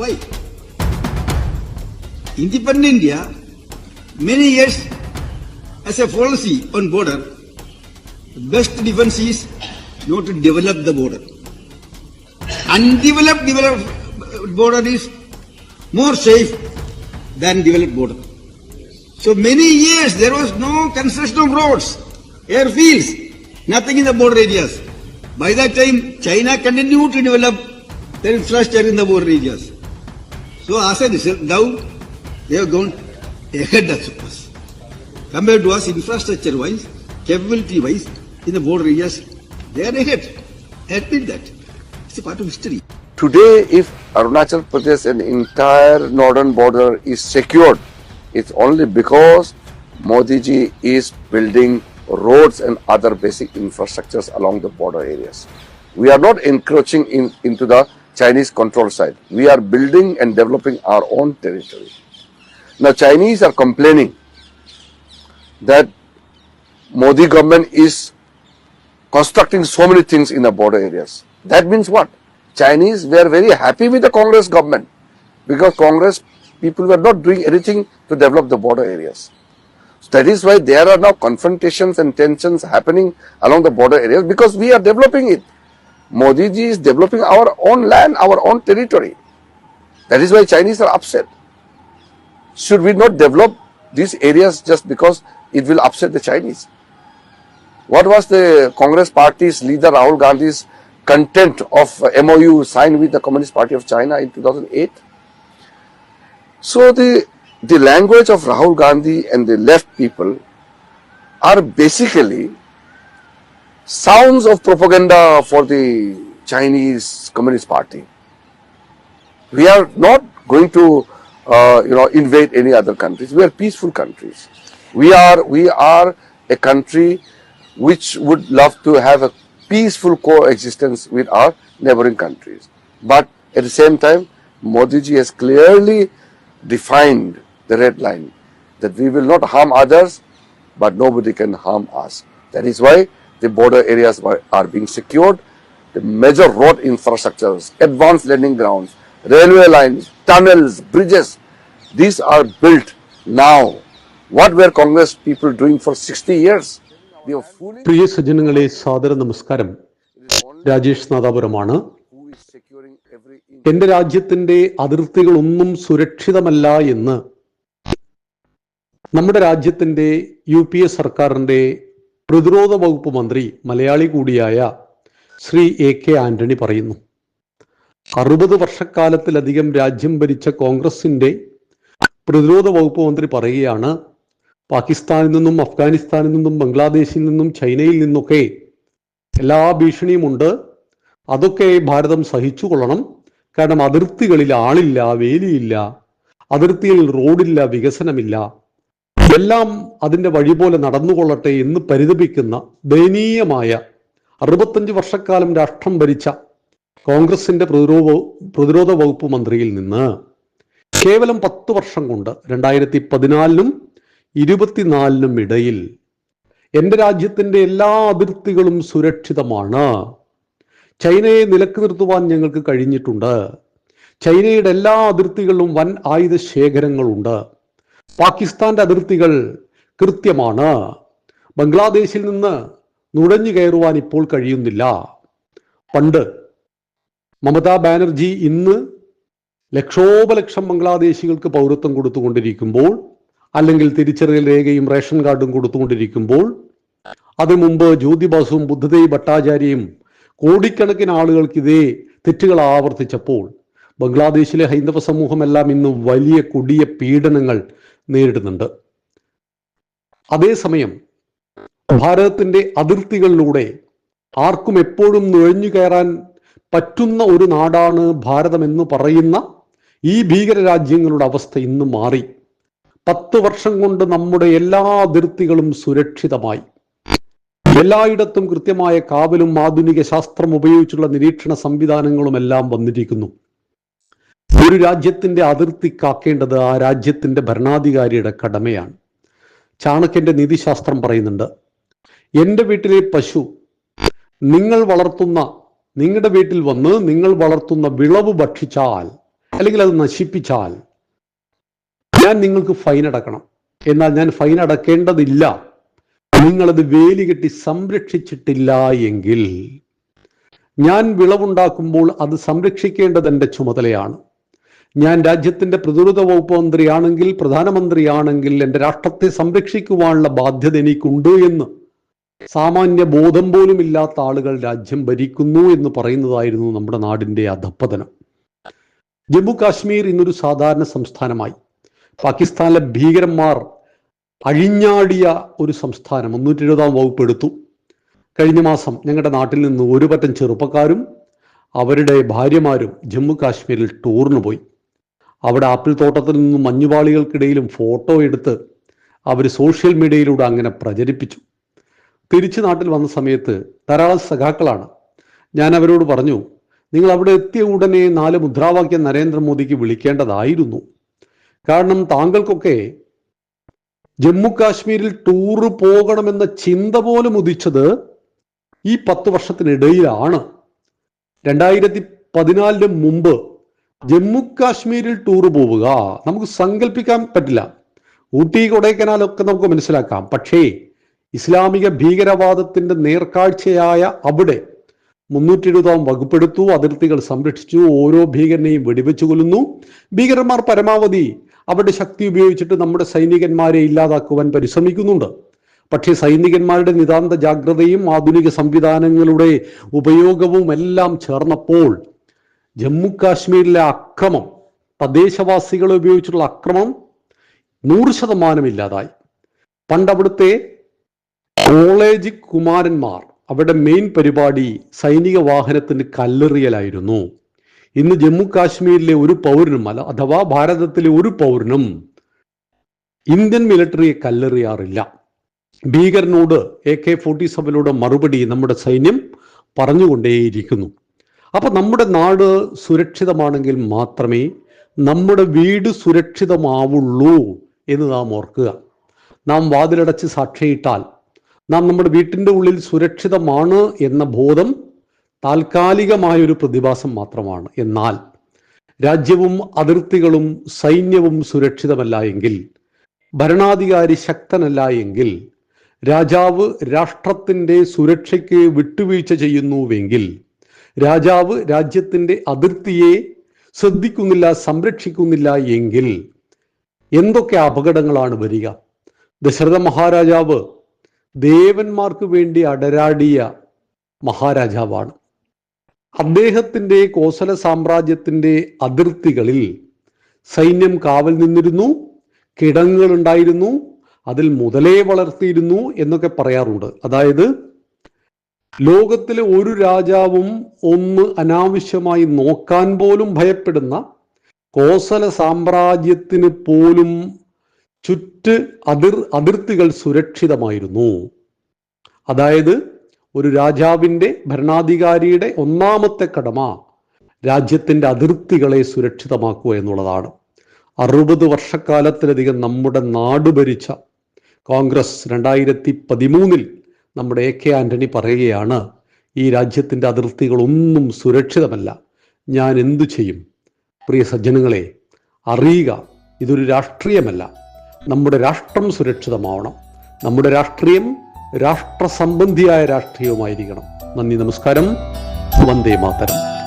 Why? Independent India, many years as a policy on border, the best defense is not to develop the border. Undeveloped develop, uh, border is more safe than developed border. So many years there was no construction of roads, airfields, nothing in the border areas. By that time, China continued to develop their infrastructure in the border areas. So as a result, now they have gone ahead of us. Compared to us infrastructure-wise, capability-wise, in the border areas, they are ahead. Admit that. It's a part of history. Today, if Arunachal Pradesh and entire northern border is secured, it's only because Modi ji is building roads and other basic infrastructures along the border areas. We are not encroaching in, into the Chinese control side. We are building and developing our own territory. Now, Chinese are complaining that Modi government is constructing so many things in the border areas. That means what? Chinese were very happy with the Congress government because Congress people were not doing anything to develop the border areas. So that is why there are now confrontations and tensions happening along the border areas because we are developing it. Modi ji is developing our own land, our own territory. That is why Chinese are upset. Should we not develop these areas just because it will upset the Chinese? What was the Congress party's leader Rahul Gandhi's content of uh, MOU signed with the Communist Party of China in 2008? So the the language of Rahul Gandhi and the left people are basically sounds of propaganda for the Chinese Communist Party. We are not going to, uh, you know, invade any other countries. We are peaceful countries. We are we are a country which would love to have a peaceful coexistence with our neighboring countries. But at the same time, Modi ji has clearly defined the red line that we will not harm others, but nobody can harm us. That is why the border areas are being secured. The major road infrastructures, advanced landing grounds, railway lines, tunnels, bridges, these are built now. What were Congress people doing for 60 years? പ്രിയ സജ്ജനങ്ങളെ സാദര നമസ്കാരം രാജേഷ് നാദാപുരമാണ്. എന്റെ രാജ്യത്തിന്റെ അതിർത്തികളൊന്നും സുരക്ഷിതമല്ല എന്ന് നമ്മുടെ രാജ്യത്തിന്റെ U P A സർക്കാരിന്റെ പ്രതിരോധ വകുപ്പ് മന്ത്രി മലയാളി കൂടിയായ ശ്രീ എ കെ ആന്റണി പറയുന്നു. അറുപത് വർഷക്കാലത്തിലധികം രാജ്യം ഭരിച്ച കോൺഗ്രസിന്റെ പ്രതിരോധ വകുപ്പ് മന്ത്രി പറയുകയാണ് പാകിസ്ഥാനിൽ നിന്നും അഫ്ഗാനിസ്ഥാനിൽ നിന്നും ബംഗ്ലാദേശിൽ നിന്നും ചൈനയിൽ നിന്നൊക്കെ എല്ലാ ഭീഷണിയും ഉണ്ട് അതൊക്കെ ഭാരതം സഹിച്ചു കൊള്ളണം കാരണം അതിർത്തികളിൽ ആളില്ല വേലിയില്ല. അതിർത്തിയിൽ റോഡില്ല വികസനമില്ല. എല്ലാം അതിന്റെ വഴി പോലെ നടന്നുകൊള്ളട്ടെ എന്ന് പരിതപിക്കുന്ന ദയനീയമായ അറുപത്തഞ്ച് വർഷക്കാലം രാഷ്ട്രം ഭരിച്ച കോൺഗ്രസിന്റെ പ്രതിരോധ പ്രതിരോധ വകുപ്പ് മന്ത്രിയിൽ നിന്ന് കേവലം പത്ത് വർഷം കൊണ്ട് രണ്ടായിരത്തി പതിനാലിനും ഇരുപത്തിനാലിനും ഇടയിൽ എന്റെ രാജ്യത്തിന്റെ എല്ലാ അതിർത്തികളും സുരക്ഷിതമാണ്. ചൈനയെ നിലയ്ക്ക് നിർത്തുവാൻ ഞങ്ങൾക്ക് കഴിഞ്ഞിട്ടുണ്ട്. ചൈനയുടെ എല്ലാ അതിർത്തികളിലും വൻ ആയുധ ശേഖരങ്ങളുണ്ട് പാകിസ്ഥാന്റെ അതിർത്തികൾ കൃത്യമാണ്. ബംഗ്ലാദേശിൽ നിന്ന് നുഴഞ്ഞു കയറുവാൻ ഇപ്പോൾ കഴിയുന്നില്ല. പണ്ട് മമതാ ബാനർജി ഇന്ന് ലക്ഷോപലക്ഷം ബംഗ്ലാദേശികൾക്ക് പൗരത്വം കൊടുത്തുകൊണ്ടിരിക്കുമ്പോൾ അല്ലെങ്കിൽ തിരിച്ചറിയൽ രേഖയും റേഷൻ കാർഡും കൊടുത്തുകൊണ്ടിരിക്കുമ്പോൾ അതിനു മുമ്പ് ജ്യോതിബാസുവും ബുദ്ധദേവ് ഭട്ടാചാര്യയും കോടിക്കണക്കിന് ആളുകൾക്ക് ഇതേ തെറ്റുകൾ ആവർത്തിച്ചപ്പോൾ ബംഗ്ലാദേശിലെ ഹൈന്ദവ സമൂഹമെല്ലാം ഇന്ന് വലിയ കൊടിയ പീഡനങ്ങൾ നേരിടുന്നുണ്ട്. അതേസമയം ഭാരതത്തിന്റെ അതിർത്തികളിലൂടെ ആർക്കും എപ്പോഴും നുഴഞ്ഞു കയറാൻ പറ്റുന്ന ഒരു നാടാണ് ഭാരതം എന്ന് പറയുന്ന ഈ ഭീകര രാജ്യങ്ങളുടെ അവസ്ഥ ഇന്ന് മാറി. പത്ത് വർഷം കൊണ്ട് നമ്മുടെ എല്ലാ അതിർത്തികളും സുരക്ഷിതമായി. എല്ലായിടത്തും കൃത്യമായ കാവലും ആധുനിക ശാസ്ത്രം ഉപയോഗിച്ചുള്ള നിരീക്ഷണ സംവിധാനങ്ങളും എല്ലാം വന്നിരിക്കുന്നു. ഒരു രാജ്യത്തിന്റെ അതിർത്തി കാക്കേണ്ടത് ആ രാജ്യത്തിന്റെ ഭരണാധികാരിയുടെ കടമയാണ്. ചാണക്യന്റെ നീതിശാസ്ത്രം പറയുന്നുണ്ട് എന്റെ വീട്ടിലെ പശു നിങ്ങൾ വളർത്തുന്ന നിങ്ങളുടെ വീട്ടിൽ വന്ന് നിങ്ങൾ വളർത്തുന്ന വിളവ് ഭക്ഷിച്ചാൽ അല്ലെങ്കിൽ അത് നശിപ്പിച്ചാൽ ഞാൻ നിങ്ങൾക്ക് ഫൈൻ അടക്കണം. എന്നാൽ ഞാൻ ഫൈൻ അടക്കേണ്ടതില്ല. നിങ്ങളത് വേലി കെട്ടി സംരക്ഷിച്ചിട്ടില്ല എങ്കിൽ ഞാൻ വിളവുണ്ടാക്കുമ്പോൾ അത് സംരക്ഷിക്കേണ്ടത് എന്റെ ചുമതലയാണ്. ഞാൻ രാജ്യത്തിന്റെ പ്രതിരോധ വകുപ്പ് മന്ത്രിയാണെങ്കിൽ പ്രധാനമന്ത്രിയാണെങ്കിൽ എന്റെ രാഷ്ട്രത്തെ സംരക്ഷിക്കുവാനുള്ള ബാധ്യത എനിക്കുണ്ട് എന്ന്. സാമാന്യ ബോധം പോലും ഇല്ലാത്ത ആളുകൾ രാജ്യം ഭരിക്കുന്നു എന്ന് പറയുന്നതായിരുന്നു നമ്മുടെ നാടിന്റെ അധപ്പതനം ജമ്മു കാശ്മീർ ഇന്നൊരു സാധാരണ സംസ്ഥാനമായി. പാകിസ്ഥാനിലെ ഭീകരന്മാർ അഴിഞ്ഞാടിയ ഒരു സംസ്ഥാനം. മുന്നൂറ്റി എഴുപതാം വകുപ്പ് എടുത്തു. കഴിഞ്ഞ മാസം ഞങ്ങളുടെ നാട്ടിൽ നിന്ന് ഒരു പറ്റം ചെറുപ്പക്കാരും അവരുടെ ഭാര്യമാരും ജമ്മു കാശ്മീരിൽ ടൂറിന് പോയി. അവിടെ ആപ്പിൾ തോട്ടത്തിൽ നിന്നും മഞ്ഞുപാളികൾക്കിടയിലും ഫോട്ടോ എടുത്ത് അവർ സോഷ്യൽ മീഡിയയിലൂടെ അങ്ങനെ പ്രചരിപ്പിച്ചു. തിരിച്ച് നാട്ടിൽ വന്ന സമയത്ത് ധാരാളം സഖാക്കളാണ്. ഞാൻ അവരോട് പറഞ്ഞു നിങ്ങൾ അവിടെ എത്തിയ ഉടനെ നാല് മുദ്രാവാക്യം നരേന്ദ്രമോദിക്ക് വിളിക്കേണ്ടതായിരുന്നു. കാരണം താങ്കൾക്കൊക്കെ ജമ്മു കാശ്മീരിൽ ടൂറ് പോകണമെന്ന ചിന്ത പോലും ഉദിച്ചത് ഈ പത്ത് വർഷത്തിനിടയിലാണ്. രണ്ടായിരത്തി പതിനാലിന് മുമ്പ് ജമ്മു കാശ്മീരിൽ ടൂർ പോവുക. നമുക്ക് സങ്കല്പിക്കാൻ പറ്റില്ല. ഊട്ടി കൊടൈക്കനാലൊക്കെ നമുക്ക് മനസ്സിലാക്കാം. പക്ഷേ ഇസ്ലാമിക ഭീകരവാദത്തിന്റെ നേർക്കാഴ്ചയായ അവിടെ മുന്നൂറ്റി എഴുപതാം വകുപ്പെടുത്തു അതിർത്തികൾ സംരക്ഷിച്ചു ഓരോ ഭീകരനെയും വെടിവെച്ചു കൊല്ലുന്നു. ഭീകരന്മാർ പരമാവധി അവരുടെ ശക്തി ഉപയോഗിച്ചിട്ട് നമ്മുടെ സൈനികന്മാരെ ഇല്ലാതാക്കുവാൻ പരിശ്രമിക്കുന്നുണ്ട്. പക്ഷേ സൈനികന്മാരുടെ നിതാന്ത ജാഗ്രതയും ആധുനിക സംവിധാനങ്ങളുടെ ഉപയോഗവും എല്ലാം ചേർന്നപ്പോൾ ജമ്മു കാശ്മീരിലെ അക്രമം തദ്ദേശവാസികളെ ഉപയോഗിച്ചുള്ള അക്രമം നൂറ് ശതമാനം ഇല്ലാതായി. പണ്ട് അവിടുത്തെ കോളേജ് കുമാരന്മാർ അവരുടെ മെയിൻ പരിപാടി സൈനിക വാഹനത്തിന് കല്ലെറിയലായിരുന്നു. ഇന്ന് ജമ്മു കാശ്മീരിലെ ഒരു പൗരനും അല്ല അഥവാ ഭാരതത്തിലെ ഒരു പൗരനും ഇന്ത്യൻ മിലിറ്ററിയെ കല്ലെറിയാറില്ല. ഭീകരനോട് എ കെ ഫോർട്ടി സെവനോട് മറുപടി നമ്മുടെ സൈന്യം പറഞ്ഞുകൊണ്ടേയിരിക്കുന്നു. അപ്പൊ നമ്മുടെ നാട് സുരക്ഷിതമാണെങ്കിൽ മാത്രമേ നമ്മുടെ വീട് സുരക്ഷിതമാവുള്ളൂ എന്ന് നാം ഓർക്കുക. നാം വാതിലടച്ച് സാക്ഷിയിട്ടാൽ നാം നമ്മുടെ വീട്ടിന്റെ ഉള്ളിൽ സുരക്ഷിതമാണ് എന്ന ബോധം താൽക്കാലികമായൊരു പ്രതിഭാസം മാത്രമാണ്. എന്നാൽ രാജ്യവും അതിർത്തികളും സൈന്യവും സുരക്ഷിതമല്ല എങ്കിൽ ഭരണാധികാരി ശക്തനല്ല എങ്കിൽ രാജാവ് രാഷ്ട്രത്തിന്റെ സുരക്ഷയ്ക്ക് വിട്ടുവീഴ്ച ചെയ്യുന്നുവെങ്കിൽ രാജാവ് രാജ്യത്തിന്റെ അതിർത്തിയെ ശ്രദ്ധിക്കുന്നില്ല സംരക്ഷിക്കുന്നില്ല എങ്കിൽ എന്തൊക്കെ അപകടങ്ങളാണ് വരിക? ദശരഥ മഹാരാജാവ് ദേവന്മാർക്ക് വേണ്ടി അടരാടിയ മഹാരാജാവാണ്. അദ്ദേഹത്തിന്റെ കോസല സാമ്രാജ്യത്തിന്റെ അതിർത്തികളിൽ സൈന്യം കാവൽ നിന്നിരുന്നു കിടങ്ങുകൾ ഉണ്ടായിരുന്നു അതിൽ മുതലേ വളർത്തിയിരുന്നു എന്നൊക്കെ പറയാറുണ്ട്. അതായത് ലോകത്തിലെ ഒരു രാജാവും ഒന്ന് അനാവശ്യമായി നോക്കാൻ പോലും ഭയപ്പെടുന്ന കോസല സാമ്രാജ്യത്തിന് പോലും ചുറ്റ് അതിർ അതിർത്തികൾ സുരക്ഷിതമായിരുന്നു. അതായത് ഒരു രാജാവിന്റെ ഭരണാധികാരിയുടെ ഒന്നാമത്തെ കടമ രാജ്യത്തിന്റെ അതിർത്തികളെ സുരക്ഷിതമാക്കുക എന്നുള്ളതാണ്. അറുപത് വർഷക്കാലത്തിലധികം നമ്മുടെ നാട് ഭരിച്ച കോൺഗ്രസ് രണ്ടായിരത്തി പതിമൂന്നിൽ നമ്മുടെ എ കെ ആന്റണി പറയുകയാണ് ഈ രാജ്യത്തിന്റെ അതിർത്തികളൊന്നും സുരക്ഷിതമല്ല. ഞാൻ എന്തു ചെയ്യും? പ്രിയ സജ്ജനങ്ങളെ അറിയുക ഇതൊരു രാഷ്ട്രീയമല്ല. നമ്മുടെ രാഷ്ട്രം സുരക്ഷിതമാവണം. നമ്മുടെ രാഷ്ട്രീയം രാഷ്ട്രസംബന്ധിയായ രാഷ്ട്രീയവുമായിരിക്കണം. നന്ദി നമസ്കാരം. വന്ദേ മാതരം.